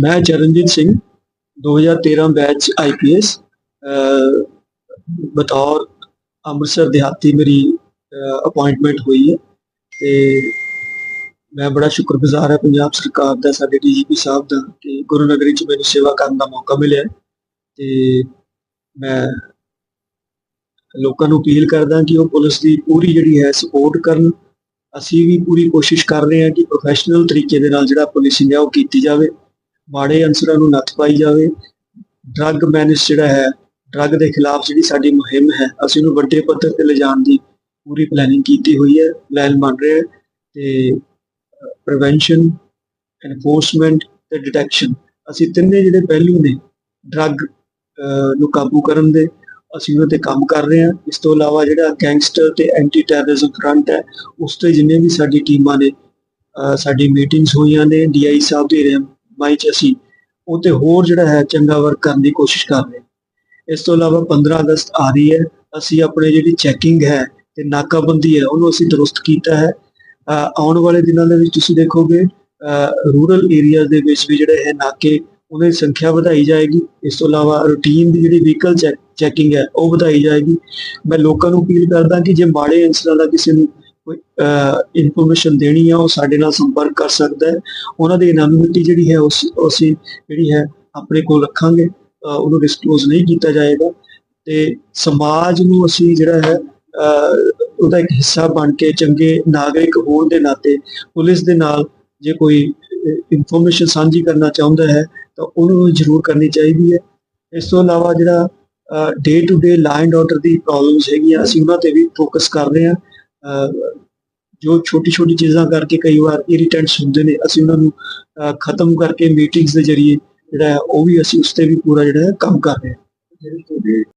ਮੈਂ Charanjit Singh 2013 batch IPS ਬਤੌਰ ਅੰਮ੍ਰਿਤਸਰ ਦਿਹਾਤੀ ਮੇਰੀ ਅਪਾਇੰਟਮੈਂਟ ਹੋਈ ਹੈ ਤੇ ਮੈਂ ਬੜਾ ਸ਼ੁਕਰਗੁਜ਼ਾਰ ਹਾਂ ਪੰਜਾਬ ਸਰਕਾਰ ਦਾ, ਸਾਡੇ ਡੀਜੀਪੀ ਸਾਹਿਬ ਦਾ ਕਿ ਗੁਰੂ ਨਗਰੀ ਚ ਮੈਨੂੰ ਸੇਵਾ ਕਰਨ ਦਾ ਮੌਕਾ ਮਿਲਿਆ ਤੇ ਮੈਂ ਲੋਕਾਂ ਨੂੰ ਅਪੀਲ ਕਰਦਾ ਕਿ ਉਹ ਪੁਲਿਸ ਦੀ ਪੂਰੀ ਜਿਹੜੀ ਹੈ ਸਪੋਰਟ ਕਰਨ ਅਸੀਂ ਵੀ ਪੂਰੀ ਕੋਸ਼ਿਸ਼ ਕਰ ਰਹੇ ਹਾਂ ਕਿ ਪ੍ਰੋਫੈਸ਼ਨਲ ਤਰੀਕੇ ਦੇ ਨਾਲ ਜਿਹੜਾ ਪੁਲਿਸਿੰਗ ਹੈ ਉਹ ਕੀਤੀ ਜਾਵੇ, ਮਾੜੇ ਅਨਸਰਾਂ ਨੂੰ ਨੱਥ ਪਾਈ ਜਾਵੇ ਡਰੱਗ ਮੈਨੇਜ ਜਿਹੜਾ ਹੈ ਡਰੱਗ ਦੇ ਖਿਲਾਫ ਜਿਹੜੀ ਸਾਡੀ ਮੁਹਿੰਮ ਹੈ, ਅਸੀਂ ਉਹਨੂੰ ਵੱਡੇ ਪੱਧਰ ਤੇ ਲਿਜਾਣ ਦੀ ਪੂਰੀ ਪਲੈਨਿੰਗ ਕੀਤੀ ਹੋਈ ਹੈ ਪਲਾਨ ਬਣ ਰਿਹਾ ਹੈ ਤੇ ਪ੍ਰੀਵੈਂਸ਼ਨ ਐਨਫੋਰਸਮੈਂਟ ਤੇ ਡਿਟੈਕਸ਼ਨ ਅਸੀਂ ਤਿੰਨੇ ਜਿਹੜੇ ਪਹਿਲੂ ਨੇ ਡਰੱਗ ਨੂੰ ਕਾਬੂ ਕਰਨ ਦੇ ਅਸੀਂ ਉਹਨਾਂ ਤੇ ਕੰਮ ਕਰ ਰਹੇ ਹਾਂ। ਇਸ ਤੋਂ ਇਲਾਵਾ ਜਿਹੜਾ ਗੈਂਗਸਟਰ ਤੇ ਐਂਟੀ ਟੈਰਰਿਜ਼ਮ ਫਰੰਟ ਹੈ, ਉਸ ਤੇ ਜਿੰਨੇ ਵੀ ਸਾਡੀ ਟੀਮਾਂ ਨੇ ਸਾਡੀ ਮੀਟਿੰਗਸ ਹੋਈਆਂ ਨੇ ਡੀਆਈ ਸਾਹਿਬ ਦੇ ਰਹਿਨਮਾਈ ਚ ਅਸੀਂ, ਉਹ ਤੇ ਹੋਰ ਜਿਹੜਾ ਹੈ ਚੰਗਾ ਵਰਕ ਕਰਨ ਦੀ ਕੋਸ਼ਿਸ਼ ਕਰ ਰਹੇ ਹਾਂ। ਇਸ ਤੋਂ ਇਲਾਵਾ 15 ਅਗਸਤ ਆ ਰਹੀ ਹੈ। ਅਸੀਂ ਆਪਣੇ ਜਿਹੜੀ ਚੈਕਿੰਗ ਹੈ ਤੇ ਨਾਕਾਬੰਦੀ ਹੈ, ਉਹਨੂੰ ਅਸੀਂ ਦਰੁਸਤ ਕੀਤਾ ਹੈ। ਆਉਣ ਵਾਲੇ ਦਿਨਾਂ ਦੇ ਵਿੱਚ ਤੁਸੀਂ ਦੇਖੋਗੇ ਰੂਰਲ ਏਰੀਆਜ਼ ਦੇ ਵਿੱਚ ਵੀ ਜਿਹੜੇ ਹੈ ਨਾਕੇ ਉਹਨਾਂ ਦੀ ਸੰਖਿਆ ਵਧਾਈ ਜਾਏਗੀ। ਇਸ ਤੋਂ ਇਲਾਵਾ ਰੂਟੀਨ ਦੀ ਜਿਹੜੀ ਵਹੀਕਲ ਚੈਕਿੰਗ ਹੈ, ਉਹ ਵਧਾਈ ਜਾਏਗੀ। ਮੈਂ ਲੋਕਾਂ ਨੂੰ ਅਪੀਲ ਕਰਦਾ ਕਿ ਜੇ ਮਾੜੇ ਅਨਸਰਾਂ ਦਾ ਕਿਸੇ ਨੂੰ ਕੋਈ ਇਨਫੋਰਮੇਸ਼ਨ ਦੇਣੀ ਹੈ, ਉਹ ਸਾਡੇ ਨਾਲ ਸੰਪਰਕ ਕਰ ਸਕਦਾ ਹੈ। ਉਹਨਾਂ ਦੀ ਐਨੋਨਿਮਿਟੀ ਜਿਹੜੀ ਹੈ, ਉਸ ਅਸੀਂ ਜਿਹੜੀ ਹੈ, ਆਪਣੇ ਕੋਲ ਰੱਖਾਂਗੇ। ਉਹਨੂੰ ਡਿਸਕਲੋਜ਼ ਨਹੀਂ ਕੀਤਾ ਜਾਏਗਾ। ਤੇ ਸਮਾਜ ਨੂੰ ਅਸੀਂ ਜਿਹੜਾ ਹੈ ਉਹਦਾ ਇੱਕ ਹਿੱਸਾ ਬਣ ਕੇ ਚੰਗੇ ਨਾਗਰਿਕ ਹੋਣ ਦੇ ਨਾਤੇ ਪੁਲਿਸ ਦੇ ਨਾਲ ਜੇ ਕੋਈ ਇਨਫੋਰਮੇਸ਼ਨ ਸਾਂਝੀ ਕਰਨਾ ਚਾਹੁੰਦਾ ਹੈ, ਤਾਂ ਉਹਨੂੰ ਜ਼ਰੂਰ ਕਰਨੀ ਚਾਹੀਦੀ ਹੈ। ਇਸ ਤੋਂ ਇਲਾਵਾ ਜਿਹੜਾ day to day line order the problems ਹੈਗੀਆਂ, ਅਸੀਂ ਉਹਨਾਂ ਤੇ ਵੀ ਫੋਕਸ ਕਰ ਰਹੇ ਹਾਂ। ਜੋ ਛੋਟੀ ਛੋਟੀ ਚੀਜ਼ਾਂ ਕਰਕੇ ਕਈ ਵਾਰ ਇਰੀਟੈਂਟਸ ਹੁੰਦੇ ਨੇ, ਅਸੀਂ ਉਹਨਾਂ ਨੂੰ ਖਤਮ ਕਰਕੇ ਮੀਟਿੰਗਸ ਦੇ ਜ਼ਰੀਏ ਜਿਹੜਾ ਹੈ, ਉਹ ਵੀ ਅਸੀਂ ਉਸ ਤੇ ਵੀ ਪੂਰਾ ਜਿਹੜਾ ਕੰਮ ਕਰ ਰਹੇ ਹਾਂ।